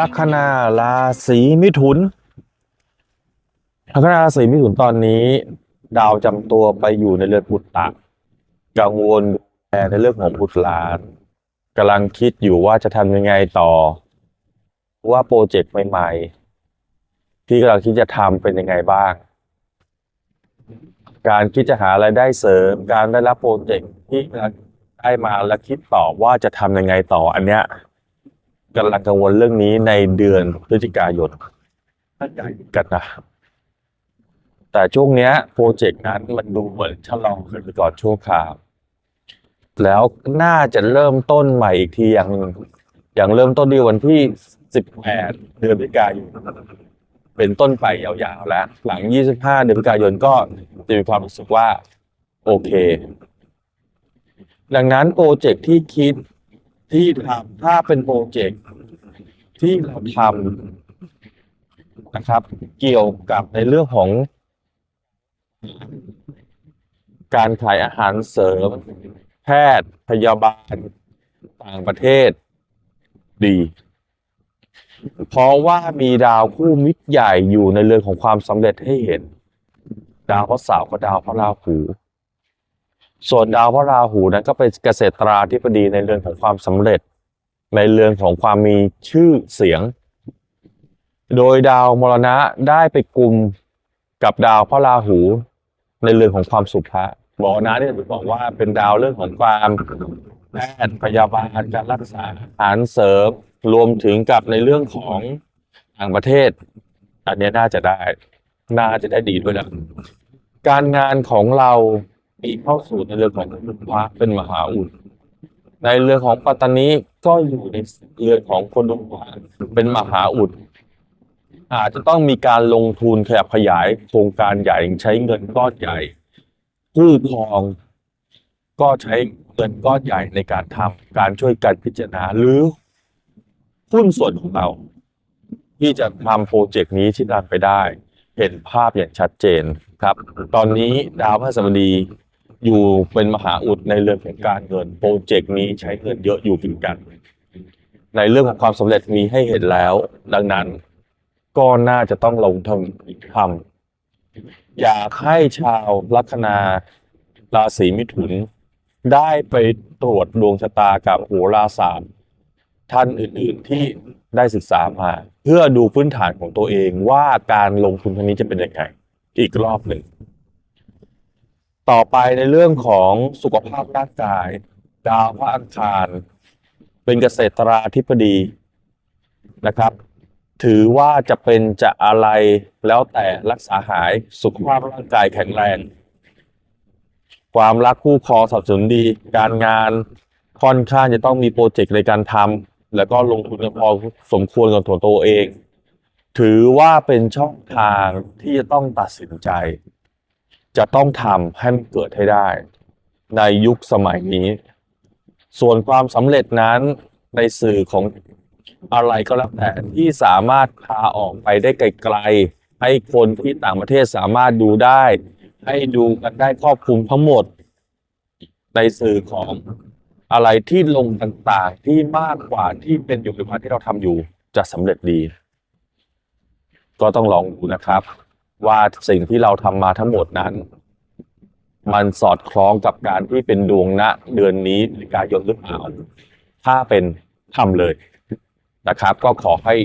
ลัคนาราศีมิถุนลัคนาราศีมิถุนตอนนี้ ดาวจำตัวไปอยู่ในเรือนบุตรตะกังวลในเรื่องของบุตรหลานกำลังคิดอยู่ว่าจะทำยังไงต่อ ว่าโปรเจกต์ใหม่ๆ ที่กำลังคิดจะทำเป็นยังไงบ้าง การคิดจะหารายได้เสริม การได้รับโปรเจกต์ที่ได้มาและคิดต่อว่าจะทำยังไงต่ออันเนี้ย กำลังกังวลเรื่องนี้ในเดือนพฤศจิกายนกันนะ แต่ช่วงเนี้ยโปรเจกต์นั้นมันดูเหมือนชะลอขึ้นไปก่อนชั่วคราว แล้วน่าจะเริ่มต้นใหม่อีกทีอย่างอย่างเริ่มต้นที่วันที่ 18 เดือนพฤศจิกายนเป็นต้นไปยาวๆแล้ว หลัง 25 เดือนพฤศจิกายนก็จะมีความรู้สึกว่า โอเค ดังนั้นโปรเจกต์ที่คิด ที่ทำถ้าเป็นโปรเจกต์ที่เราทำนะครับ เกี่ยวกับในเรื่องของ การขายอาหารเสริม แพทย์พยาบาลต่างประเทศดี เพราะว่ามีดาวคู่มิตรใหญ่อยู่ในเรือนของความสำเร็จให้เห็น ดาวพระเสาร์กับดาวพระราหู ส่วนดาวพระราหูนั้นก็เป็นเกษตราธิบดีในเรื่อนของความสำเร็จ ในเรื่อนของความมีชื่อเสียง โดยดาวมรณะได้ไปกลุ่มกับดาวพระราหู ในเรื่อนของความสุภะมรณะเนี่ยบอกว่าเป็นดาวเรื่องของความแพทย์พยาบาลการรักษาอาหารเสริมรวมถึงกับในเรื่องของต่างประเทศ อันนี้น่าจะได้ น่าจะได้ดีด้วยนะการงานของเรา มีเข้าสู่ในเรื่องของพระเป็นมหาอุดในเรื่องของปัตตานีก็อยู่ในเรือของคนดุวานเป็นมหาอุดอาจจะต้องมีการลงทุนขยับขยายโครงการใหญ่ใช้เงินก้อนใหญ่กู้ครองก็ใช้เงินก้อนใหญ่ในการทำการช่วยกันพิจารณาหรือหุ้นส่วนของเรา ที่จะทำโปรเจกต์นี้ที่ดันไปได้ เห็นภาพอย่างชัดเจนครับ ตอนนี้ดาวพฤหัสบดี อยู่เป็นมหาอุดในเรื่องของการเงินโปรเจกต์นี้ใช้เงินเยอะอยู่เหมือนกัน ในเรื่องของความสำเร็จมีให้เห็นแล้ว ดังนั้น ก็น่าจะต้องลงทุนทำอยากให้ชาวลัคนาราศีมิถุน ได้ไปตรวจดวงชะตากับโหราศาสตร์ท่านอื่น ๆที่ได้ศึกษามา เพื่อดูพื้นฐานของตัวเองว่าการลงทุนครั้งนี้จะเป็นยังไงอีกรอบหนึ่ง ต่อไปในเรื่องของสุขภาพร่างกาย ดาวพระอังคาร เป็นเกษตราธิบดีนะครับ ถือว่าจะเป็นจะอะไรแล้วแต่รักษาหายสุขภาพร่างกายแข็งแรง ความรักคู่ครองสับสนุนดี การงานค่อนข้างจะต้องมีโปรเจกต์ในการทำแล้วก็ลงทุนกันพอสมควรกับตัวตัวเอง ถือว่าเป็นช่องทางที่จะต้องตัดสินใจ จะต้องทำให้มันเกิดให้ได้ ในยุคสมัยนี้ ส่วนความสำเร็จนั้นในสื่อของอะไรก็แล้วแต่ที่สามารถพาออกไปได้ไกลๆให้คนที่ต่างประเทศสามารถดูได้ ให้ดูกันได้ครอบคลุมทั้งหมด ในสื่อของอะไรที่ลงต่างๆที่มากกว่าที่เป็นอยู่ในวันที่เราทำอยู่จะสำเร็จดี ก็ต้องลองดูนะครับ ว่าสิ่งที่เราทำมาทั้งหมดนั้น มันสอดคล้องกับการที่เป็นดวงณเดือนนี้หรือกายนหรือเปล่าถ้าเป็นทำเลยนะครับ ก็ขอให้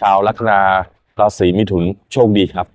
ชาวลัคนาราศีมิถุนโชคดีครับ